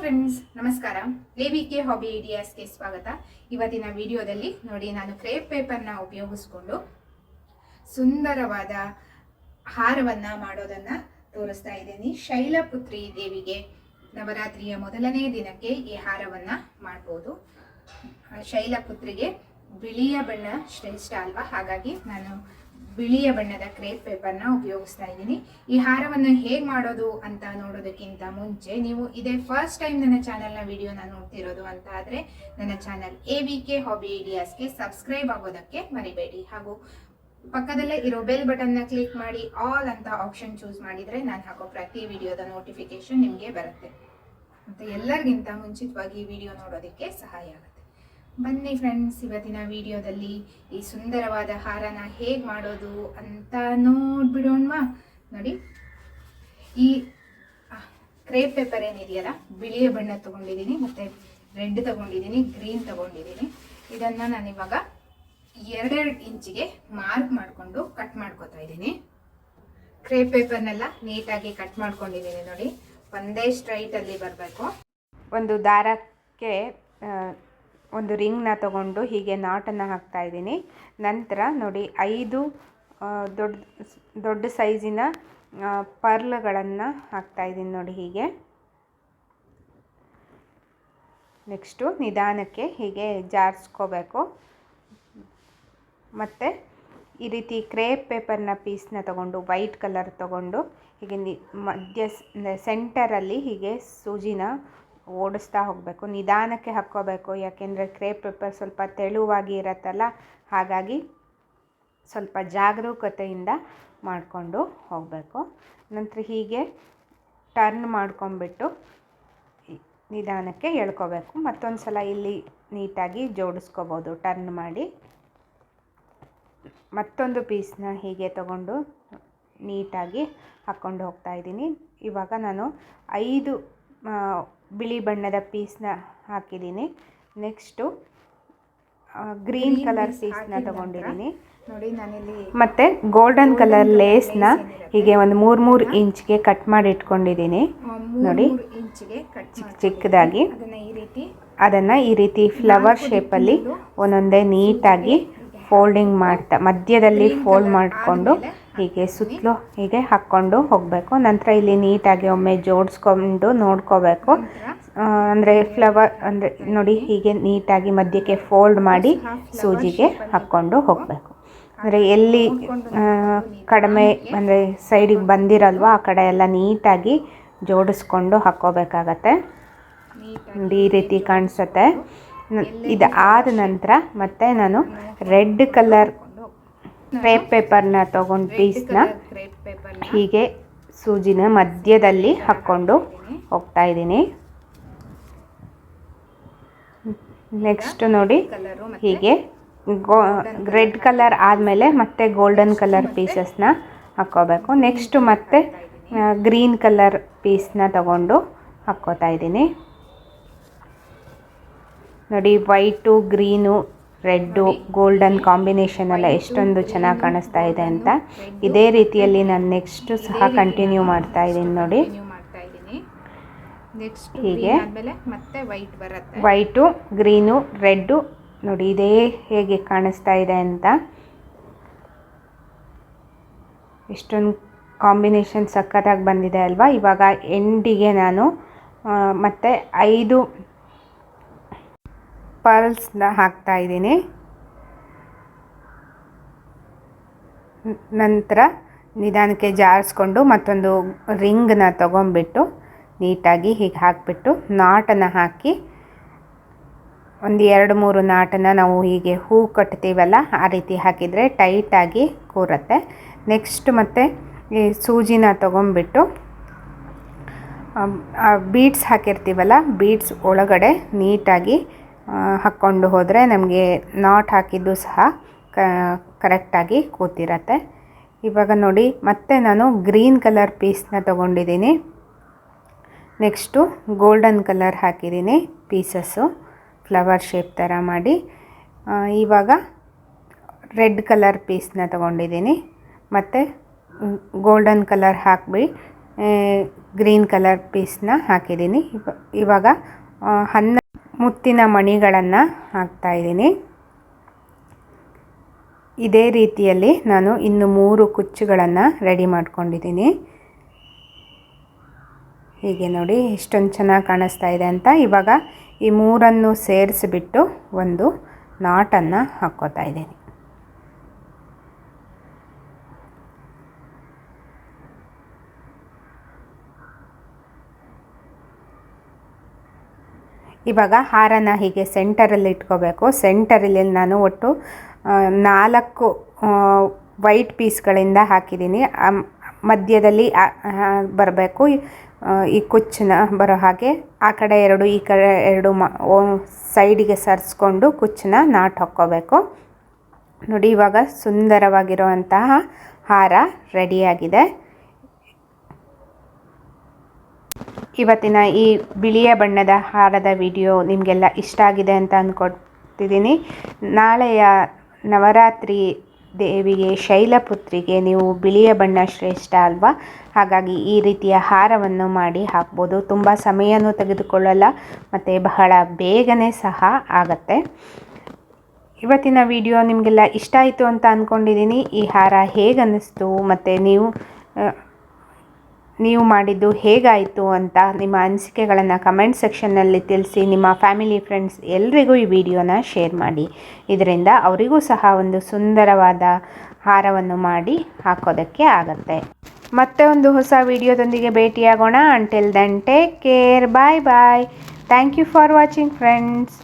Friends ನಮಸ್ಕಾರ. K hobby ಐಡಿಯಾಸ್ಗೆ ಸ್ವಾಗತ. ಇವತ್ತಿನ ವಿಡಿಯೋದಲ್ಲಿ ನೋಡಿ, ನಾನು ಕ್ರೇಪ್ ಪೇಪರ್ನ ಉಪಯೋಗಿಸ್ಕೊಂಡು ಸುಂದರವಾದ ಹಾರವನ್ನು ಮಾಡೋದನ್ನು ತೋರಿಸ್ತಾ ಇದ್ದೀನಿ. ಶೈಲಪುತ್ರಿ ದೇವಿಗೆ. ನವರಾತ್ರಿಯ ಮೊದಲನೇ ದಿನಕ್ಕೆ ಈ ಹಾರವನ್ನ ಮಾಡ್ಬೋದು. ಶೈಲ ಶೈಲಪುತ್ರಿಗೆ ಬಿಳಿಯ ಬಣ್ಣ ಶ್ರೇಷ್ಠ ಅಲ್ವಾ? ಹಾಗಾಗಿ ನಾನು ಬಿಳಿಯ ಬಣ್ಣದ ಕ್ರೇಪ್ ಪೇಪರ್ನ ಉಪಯೋಗಿಸ್ತಾ ಇದ್ದೀನಿ. ಈ ಹಾರವನ್ನು ಹೇಗೆ ಮಾಡೋದು ಅಂತ ನೋಡೋದಕ್ಕಿಂತ ಮುಂಚೆ ನೀವು ಇದೇ ಫಸ್ಟ್ ಟೈಮ್ ನನ್ನ ಚಾನೆಲ್ನ ವಿಡಿಯೋನ ನೋಡ್ತಿರೋದು ಅಂತ ಆದರೆ ನನ್ನ channel A V K hobby ಐಡಿಯಾಸ್ಗೆ subscribe ಆಗೋದಕ್ಕೆ ಮರಿಬೇಡಿ. ಹಾಗೂ ಪಕ್ಕದಲ್ಲೇ ಇರೋ ಬೆಲ್ ಬಟನ್ನ ಕ್ಲಿಕ್ ಮಾಡಿ ಆಲ್ ಅಂತ ಆಪ್ಷನ್ ಚೂಸ್ ಮಾಡಿದರೆ ನಾನು ಹಾಕೋ ಪ್ರತಿ ವಿಡಿಯೋದ ನೋಟಿಫಿಕೇಶನ್ ನಿಮಗೆ ಬರುತ್ತೆ. ಮತ್ತು ಎಲ್ಲರಿಗಿಂತ ಮುಂಚಿತವಾಗಿ ವಿಡಿಯೋ ನೋಡೋದಕ್ಕೆ ಸಹಾಯ ಆಗುತ್ತೆ. ಬನ್ನಿ ಫ್ರೆಂಡ್ಸ್ ಇವತ್ತಿನ ವಿಡಿಯೋದಲ್ಲಿ ಈ ಸುಂದರವಾದ ಹಾರನ ಹೇಗೆ ಮಾಡೋದು ಅಂತ ನೋಡ್ಬಿಡೋಣ್ವಾ? ನೋಡಿ. ಈ ಕ್ರೇಪ್ ಪೇಪರ್ ಏನಿದೆಯಲ್ಲ, ಬಿಳಿಯ ಬಣ್ಣ ತಗೊಂಡಿದ್ದೀನಿ, ಮತ್ತು ರೆಡ್ ತಗೊಂಡಿದ್ದೀನಿ ಗ್ರೀನ್ ತಗೊಂಡಿದ್ದೀನಿ. ಇದನ್ನು ನಾನು ಇವಾಗ ಎರಡೆರಡು ಇಂಚಿಗೆ ಮಾರ್ಕ್ ಮಾಡಿಕೊಂಡು ಕಟ್ ಮಾಡ್ಕೋತಾ ಇದ್ದೀನಿ. ಕ್ರೇಪ್ ಪೇಪರ್ನೆಲ್ಲ ನೀಟಾಗಿ ಕಟ್ ಮಾಡ್ಕೊಂಡಿದ್ದೀನಿ ನೋಡಿ. ಒಂದೇ ಸ್ಟ್ರೈಟಲ್ಲಿ ಬರಬೇಕು. ಒಂದು ದಾರಕ್ಕೆ ಒಂದು ರಿಂಗ್ನ ತಗೊಂಡು ಹೀಗೆ ನಾಟನ್ನು ಹಾಕ್ತಾ ಇದ್ದೀನಿ. ನಂತರ ನೋಡಿ ಐದು ದೊಡ್ಡ ದೊಡ್ಡ ಸೈಜಿನ ಪರ್ಲ್ಗಳನ್ನು ಹಾಕ್ತಾ ಇದ್ದೀನಿ ನೋಡಿ ಹೀಗೆ. ನೆಕ್ಸ್ಟು ನಿಧಾನಕ್ಕೆ ಹೀಗೆ ಜಾರಿಸ್ಕೋಬೇಕು. ಮತ್ತು ಈ ರೀತಿ ಕ್ರೇಪ್ ಪೇಪರ್ನ ಪೀಸ್ನ ತಗೊಂಡು ವೈಟ್ ಕಲರ್ ತಗೊಂಡು, ಹೀಗೆ ನಿ, ಮಧ್ಯ ಸೆಂಟರಲ್ಲಿ ಹೀಗೆ ಸೂಜಿನ ಓಡಿಸ್ತಾ ಹೋಗಬೇಕು. ನಿಧಾನಕ್ಕೆ ಹಾಕ್ಕೋಬೇಕು. ಯಾಕೆಂದರೆ ಕ್ರೇಪ್ ಪೇಪರ್ ಸ್ವಲ್ಪ ತೆಳುವಾಗಿ ಇರತ್ತಲ್ಲ, ಹಾಗಾಗಿ ಸ್ವಲ್ಪ ಜಾಗರೂಕತೆಯಿಂದ ಮಾಡಿಕೊಂಡು ಹೋಗಬೇಕು. ನಂತರ ಹೀಗೆ ಟರ್ನ್ ಮಾಡ್ಕೊಂಬಿಟ್ಟು ನಿಧಾನಕ್ಕೆ ಎಳ್ಕೋಬೇಕು. ಮತ್ತೊಂದು ಸಲ ಇಲ್ಲಿ ನೀಟಾಗಿ ಜೋಡಿಸ್ಕೋಬೋದು. ಟರ್ನ್ ಮಾಡಿ. ಮತ್ತೊಂದು ಪೀಸ್ನ ಹೀಗೆ ತಗೊಂಡು ನೀಟಾಗಿ ಹಾಕ್ಕೊಂಡು ಹೋಗ್ತಾ ಇದ್ದೀನಿ. ಇವಾಗ ನಾನು ಐದು ಬಿಳಿ ಬಣ್ಣದ ಪೀಸ್ನ ಹಾಕಿದ್ದೀನಿ. ನೆಕ್ಸ್ಟು ಗ್ರೀನ್ ಕಲರ್ ಪೀಸ್ನ ತಗೊಂಡಿದ್ದೀನಿ. ನೋಡಿ ನಾನಿಲ್ಲಿ ಮತ್ತು ಗೋಲ್ಡನ್ ಕಲರ್ ಲೇಸ್ನ ಹೀಗೆ ಒಂದು ಮೂರು ಮೂರು ಇಂಚ್ಗೆ ಕಟ್ ಮಾಡಿ ಇಟ್ಕೊಂಡಿದ್ದೀನಿ. ನೋಡಿ. ಇಂಚ್ಗೆ ಕಟ್ ಚಿಕ್ಕ ಚಿಕ್ಕದಾಗಿ. ಅದನ್ನ ಈ ರೀತಿ ಅದನ್ನು ಈ ರೀತಿ ಫ್ಲವರ್ ಶೇಪಲ್ಲಿ ಒಂದೊಂದೇ ನೀಟಾಗಿ ಫೋಲ್ಡಿಂಗ್ ಮಾಡ್ತಾ ಮಧ್ಯದಲ್ಲಿ ಫೋಲ್ಡ್ ಮಾಡಿಕೊಂಡು ಹೀಗೆ ಸುತ್ತಲೂ ಹೀಗೆ ಹಾಕ್ಕೊಂಡು ಹೋಗಬೇಕು. ನಂತರ ಇಲ್ಲಿ ನೀಟಾಗಿ ಒಮ್ಮೆ ಜೋಡಿಸ್ಕೊಂಡು ನೋಡ್ಕೋಬೇಕು. ಅಂದರೆ ಫ್ಲವರ್ ಅಂದರೆ ನೋಡಿ ಹೀಗೆ ನೀಟಾಗಿ ಮಧ್ಯಕ್ಕೆ ಫೋಲ್ಡ್ ಮಾಡಿ ಸೂಜಿಗೆ ಹಾಕ್ಕೊಂಡು ಹೋಗಬೇಕು. ಅಂದರೆ ಎಲ್ಲಿ ಕಡಿಮೆ ಅಂದರೆ ಸೈಡಿಗೆ ಬಂದಿರಲ್ವ ಆ ಕಡೆ ಎಲ್ಲ ನೀಟಾಗಿ ಜೋಡಿಸ್ಕೊಂಡು ಹಾಕ್ಕೋಬೇಕಾಗತ್ತೆ. ಈ ರೀತಿ ಕಾಣಿಸುತ್ತೆ. ಇದು ಆದ ನಂತರ ಮತ್ತೆ ನಾನು ರೆಡ್ ಕಲರ್ ಕ್ರೇಪ್ ಪೇಪರ್ನ ತೊಗೊಂಡು ಪೀಸ್ನ ಹೀಗೆ ಸೂಜಿನ ಮಧ್ಯದಲ್ಲಿ ಹಾಕ್ಕೊಂಡು ಹೋಗ್ತಾ ಇದ್ದೀನಿ. ನೆಕ್ಸ್ಟ್ ನೋಡಿ ಹೀಗೆ ಗೋ ರೆಡ್ ಕಲರ್. ಆದಮೇಲೆ ಮತ್ತೆ ಗೋಲ್ಡನ್ ಕಲರ್ ಪೀಸಸ್ನ ಹಾಕ್ಕೋಬೇಕು. ನೆಕ್ಸ್ಟು ಮತ್ತೆ ಗ್ರೀನ್ ಕಲರ್ ಪೀಸ್ನ ತಗೊಂಡು ಹಾಕ್ಕೋತಾ ಇದ್ದೀನಿ. ನೋಡಿ white green red golden combination ಎಲ್ಲ ಎಷ್ಟೊಂದು ಚೆನ್ನಾಗಿ ಕಾಣಿಸ್ತಾ ಇದೆ ಅಂತ. ಇದೇ ರೀತಿಯಲ್ಲಿ ನಾನು ನೆಕ್ಸ್ಟು ಸಹ ಕಂಟಿನ್ಯೂ ಮಾಡ್ತಾ ಇದ್ದೀನಿ ನೋಡಿ. ಹೀಗೆ. ವೈಟ್ ಬರುತ್ತೆ. ವೈಟು ಗ್ರೀನು ರೆಡ್ಡು ನೋಡಿ ಇದೇ ಹೇಗೆ ಕಾಣಿಸ್ತಾ ಇದೆ ಅಂತ. ಎಷ್ಟೊಂದು ಕಾಂಬಿನೇಷನ್ ಸಖತ್ತಾಗಿ ಬಂದಿದೆ ಅಲ್ವಾ? ಇವಾಗ ಎಂಡಿಗೆ ನಾನು ಮತ್ತೆ ಐದು ಪರ್ಲ್ಸ್ನ ಹಾಕ್ತಾ ಇದ್ದೀನಿ. ನಂತರ ನಿಧಾನಕ್ಕೆ ಜಾರಿಸ್ಕೊಂಡು ಮತ್ತೊಂದು ರಿಂಗನ್ನ ತೊಗೊಂಬಿಟ್ಟು ನೀಟಾಗಿ ಹೀಗೆ ಹಾಕಿಬಿಟ್ಟು ನಾಟನ್ನು ಹಾಕಿ ಒಂದು ಎರಡು ಮೂರು ನಾಟನ್ನು ನಾವು ಹೀಗೆ ಹೂ ಕಟ್ತೀವಲ್ಲ ಆ ರೀತಿ ಹಾಕಿದರೆ ಟೈಟಾಗಿ ಕೂರುತ್ತೆ. ನೆಕ್ಸ್ಟ್ ಮತ್ತೆ ಈ ಸೂಜಿನ ತೊಗೊಂಬಿಟ್ಟು ಬೀಡ್ಸ್ ಹಾಕಿರ್ತೀವಲ್ಲ ಬೀಡ್ಸ್ ಒಳಗಡೆ ನೀಟಾಗಿ ಹಾಕ್ಕೊಂಡು ಹೋದರೆ ನಮಗೆ ನಾಟ್ ಹಾಕಿದ್ದು ಸಹ ಕರೆಕ್ಟಾಗಿ ಕೂತಿರತ್ತೆ. ಇವಾಗ ನೋಡಿ, ಮತ್ತೆ ನಾನು ಗ್ರೀನ್ ಕಲರ್ ಪೀಸ್ನ ತೊಗೊಂಡಿದ್ದೀನಿ. ನೆಕ್ಸ್ಟು ಗೋಲ್ಡನ್ ಕಲರ್ ಹಾಕಿದ್ದೀನಿ ಪೀಸಸ್ಸು ಫ್ಲವರ್ ಶೇಪ್ ಥರ ಮಾಡಿ. ಇವಾಗ ರೆಡ್ ಕಲರ್ ಪೀಸ್ನ ತೊಗೊಂಡಿದ್ದೀನಿ. ಮತ್ತು ಗೋಲ್ಡನ್ ಕಲರ್ ಹಾಕಿ ಗ್ರೀನ್ ಕಲರ್ ಪೀಸ್ನ ಹಾಕಿದ್ದೀನಿ. ಇವ- ಇವಾಗ ಹನ್ನ ಮುತ್ತಿನ ಮಣಿಗಳನ್ನು ಹಾಕ್ತಾ ಇದ್ದೀನಿ. ಇದೇ ರೀತಿಯಲ್ಲಿ ನಾನು ಇನ್ನು ಮೂರು ಕುಚ್ಚುಗಳನ್ನು ರೆಡಿ ಮಾಡ್ಕೊಂಡಿದ್ದೀನಿ. ಹೀಗೆ ನೋಡಿ ಇಷ್ಟೊಂದು ಚೆನ್ನಾಗಿ ಕಾಣಿಸ್ತಾ ಇದೆ ಅಂತ. ಇವಾಗ ಈ ಮೂರನ್ನು ಸೇರಿಸಿಬಿಟ್ಟು ಒಂದು ನಾಟನ್ನು ಹಾಕ್ಕೋತಾ ಇದ್ದೀನಿ. ಇವಾಗ ಹಾರನ ಹೀಗೆ ಸೆಂಟರಲ್ಲಿ ಇಟ್ಕೋಬೇಕು. ಸೆಂಟರಲ್ಲಿ ನಾನು ಒಟ್ಟು ನಾಲ್ಕು ವೈಟ್ ಪೀಸ್ಗಳಿಂದ ಹಾಕಿದ್ದೀನಿ. ಮಧ್ಯದಲ್ಲಿ ಬರಬೇಕು. ಈ ಕುಚ್ಚನ್ನ ಬರೋ ಹಾಗೆ, ಆ ಕಡೆ ಎರಡು, ಈ ಕಡೆ ಎರಡು ಮ ಸೈಡಿಗೆ ಸರಿಸ್ಕೊಂಡು ಕುಚ್ಚನ್ನ ನಾಟ್ ಹಾಕ್ಕೋಬೇಕು. ನೋಡಿ, ಇವಾಗ ಸುಂದರವಾಗಿರುವಂತಹ ಹಾರ ರೆಡಿಯಾಗಿದೆ ಇವತ್ತಿನ ಈ ಬಿಳಿಯ ಬಣ್ಣದ ಹಾರದ ವಿಡಿಯೋ ನಿಮಗೆಲ್ಲ ಇಷ್ಟ ಆಗಿದೆ ಅಂತ ಅಂದ್ಕೊಡ್ತಿದ್ದೀನಿ ನಾಳೆಯ ನವರಾತ್ರಿ ದೇವಿಗೆ ಶೈಲಪುತ್ರಿಗೆ ನೀವು ಬಿಳಿಯ ಬಣ್ಣ ಶ್ರೇಷ್ಠ ಅಲ್ವಾ? ಹಾಗಾಗಿ ಈ ರೀತಿಯ ಹಾರವನ್ನು ಮಾಡಿ ಹಾಕ್ಬೋದು. ತುಂಬ ಸಮಯನೂ ತೆಗೆದುಕೊಳ್ಳಲ್ಲ, ಮತ್ತು ಬಹಳ ಬೇಗನೆ ಸಹ ಆಗತ್ತೆ. ಇವತ್ತಿನ ವಿಡಿಯೋ ನಿಮಗೆಲ್ಲ ಇಷ್ಟ ಆಯಿತು ಅಂತ ಅಂದ್ಕೊಂಡಿದ್ದೀನಿ ಈ ಹಾರ ಹೇಗೆ ಅನ್ನಿಸ್ತು ಮತ್ತು ನೀವು ನೀವು ಮಾಡಿದ್ದು ಹೇಗಾಯಿತು ಅಂತ ನಿಮ್ಮ ಅನಿಸಿಕೆಗಳನ್ನು ಕಮೆಂಟ್ ಸೆಕ್ಷನ್ನಲ್ಲಿ ತಿಳಿಸಿ, ನಿಮ್ಮ ಫ್ಯಾಮಿಲಿ ಫ್ರೆಂಡ್ಸ್ ಎಲ್ರಿಗೂ ಈ ವಿಡಿಯೋನ ಶೇರ್ ಮಾಡಿ. ಇದರಿಂದ ಅವರಿಗೂ ಸಹ ಒಂದು ಸುಂದರವಾದ ಹಾರವನ್ನು ಮಾಡಿ ಹಾಕೋದಕ್ಕೆ ಆಗತ್ತೆ. ಮತ್ತೆ ಒಂದು ಹೊಸ ವಿಡಿಯೋದೊಂದಿಗೆ ಭೇಟಿಯಾಗೋಣ. Until then take care bye bye thank you for watching friends